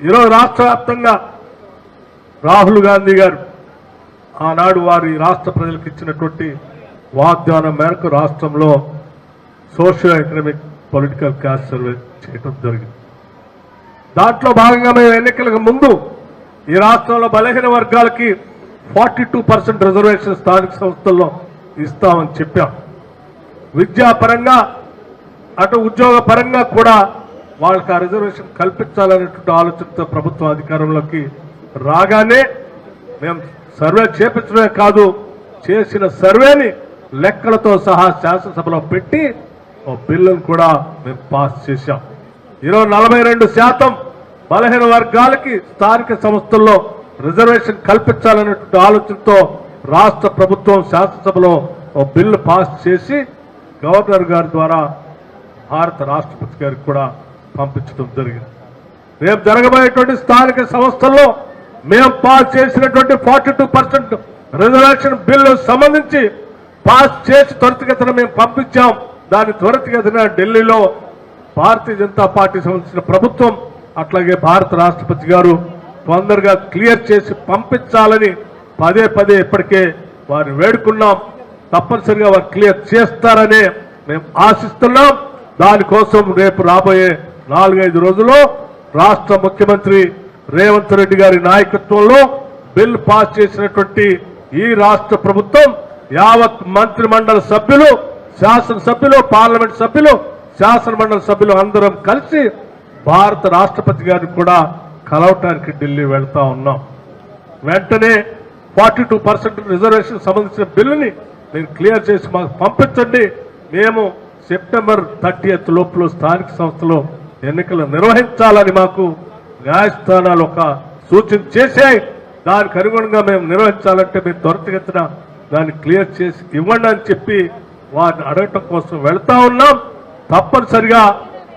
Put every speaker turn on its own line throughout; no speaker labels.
ఈరోజు రాష్ట్ర వ్యాప్తంగా రాహుల్ గాంధీ గారు ఆనాడు వారి రాష్ట్ర ప్రజలకు ఇచ్చినటువంటి వాగ్దానం మేరకు రాష్ట్రంలో socio economic political caste survey చేయడం జరిగింది. దాంట్లో భాగంగా మేము ఎన్నికలకు ముందు ఈ రాష్ట్రంలో బలహీన వర్గాలకి ఫార్టీ టూ పర్సెంట్ రిజర్వేషన్ స్థానిక సంస్థల్లో ఇస్తామని చెప్పాం. విద్యాపరంగా అటు ఉద్యోగ పరంగా కూడా వాళ్ళకి ఆ రిజర్వేషన్ కల్పించాలనేటువంటి ఆలోచనతో ప్రభుత్వం అధికారంలోకి రాగానే మేము సర్వే చేపించడమే కాదు చేసిన సర్వేని లెక్కలతో సహా శాసనసభలో పెట్టి ఓ బిల్లును కూడా మేము పాస్ చేశాం. ఈరోజు నలభై రెండు శాతం బలహీన వర్గాలకి స్థానిక సంస్థల్లో రిజర్వేషన్ కల్పించాలనేటువంటి ఆలోచనతో రాష్ట్ర ప్రభుత్వం శాసనసభలో ఓ బిల్లు పాస్ చేసి గవర్నర్ గారి ద్వారా భారత రాష్ట్రపతి గారికి కూడా పంపించడం జరిగింది. రేపు జరగబోయేటువంటి స్థానిక సంస్థల్లో మేము పాస్ చేసినటువంటి forty two percent reservation bill సంబంధించి పాస్ చేసి త్వరితగతిన మేము పంపించాం. దాని త్వరితగతిన ఢిల్లీలో భారతీయ జనతా పార్టీ సంబంధించిన ప్రభుత్వం అట్లాగే భారత రాష్ట్రపతి గారు తొందరగా క్లియర్ చేసి పంపించాలని పదే పదే ఇప్పటికే వారిని వేడుకున్నాం. తప్పనిసరిగా వారు క్లియర్ చేస్తారనే మేము ఆశిస్తున్నాం. దానికోసం రేపు రాబోయే నాలుగైదు రోజుల్లో రాష్ట్ర ముఖ్యమంత్రి రేవంత్ రెడ్డి గారి నాయకత్వంలో బిల్ పాస్ చేసినటువంటి ఈ రాష్ట్ర ప్రభుత్వం యావత్ మంత్రిమండలి సభ్యులు శాసనసభ్యులు పార్లమెంట్ సభ్యులు శాసనమండలి సభ్యులు అందరం కలిసి భారత రాష్ట్రపతి గారిని కూడా కలవటానికి ఢిల్లీ వెళ్తా ఉన్నాం. వెంటనే ఫార్టీ టూ పర్సెంట్ రిజర్వేషన్ సంబంధించిన బిల్లుని మీరు క్లియర్ చేసి మాకు పంపించండి. మేము సెప్టెంబర్ థర్టీ లోపల స్థానిక సంస్థలో ఎన్నికలు నిర్వహించాలని మాకు న్యాయస్థానాలు ఒక సూచన చేశాయి. దానికి అనుగుణంగా మేము నిర్వహించాలంటే మీరు త్వరితగతిన దాన్ని క్లియర్ చేసి ఇవ్వండి అని చెప్పి వారిని అడగటం కోసం వెళ్తా ఉన్నాం. తప్పనిసరిగా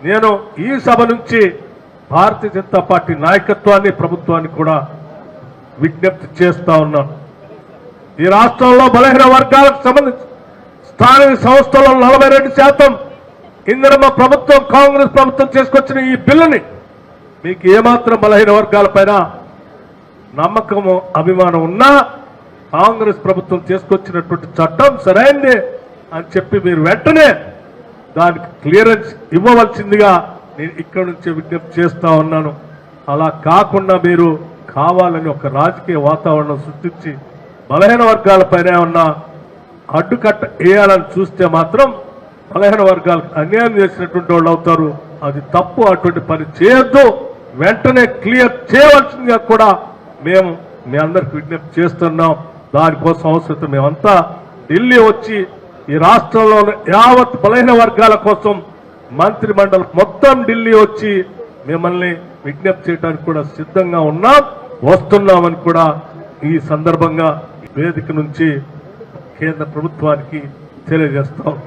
నేను ఈ సభ నుంచి భారతీయ జనతా పార్టీ నాయకత్వాన్ని ప్రభుత్వాన్ని కూడా విజ్ఞప్తి చేస్తా ఉన్నాను. ఈ రాష్ట్రంలో బలహీన వర్గాలకు సంబంధించి స్థానిక సంస్థలలో నలభై రెండు శాతం మా ప్రభుత్వం కాంగ్రెస్ ప్రభుత్వం చేసుకొచ్చిన ఈ బిల్లుని మీకు ఏమాత్రం బలహీన వర్గాలపైన నమ్మకము అభిమానం ఉన్నా కాంగ్రెస్ ప్రభుత్వం చేసుకొచ్చినటువంటి చట్టం సరైంది అని చెప్పి మీరు వెంటనే దానికి క్లియరెన్స్ ఇవ్వవలసిందిగా నేను ఇక్కడ నుంచి విజ్ఞప్తి చేస్తా ఉన్నాను. అలా కాకుండా మీరు కావాలని ఒక రాజకీయ వాతావరణం సృష్టించి బలహీన వర్గాలపైన ఉన్న అడ్డుకట్ట వేయాలని చూస్తే మాత్రం బలహీన వర్గాలకు అన్యాయం చేసినటువంటి వాళ్ళు అవుతారు. అది తప్పు అటువంటి పని చేయొద్దు. వెంటనే క్లియర్ చేయవలసిందిగా కూడా మేము మీ అందరికి విజ్ఞప్తి చేస్తున్నాం. దానికోసం అవసరం మేమంతా ఢిల్లీ వచ్చి ఈ రాష్ట్రంలో ఉన్న యావత్ బలహీన వర్గాల కోసం మంత్రి మండలి మొత్తం ఢిల్లీ వచ్చి మిమ్మల్ని విజ్ఞప్తి చేయడానికి కూడా సిద్ధంగా ఉన్నాం వస్తున్నామని కూడా ఈ సందర్భంగా వేదిక నుంచి కేంద్ర ప్రభుత్వానికి తెలియజేస్తాం.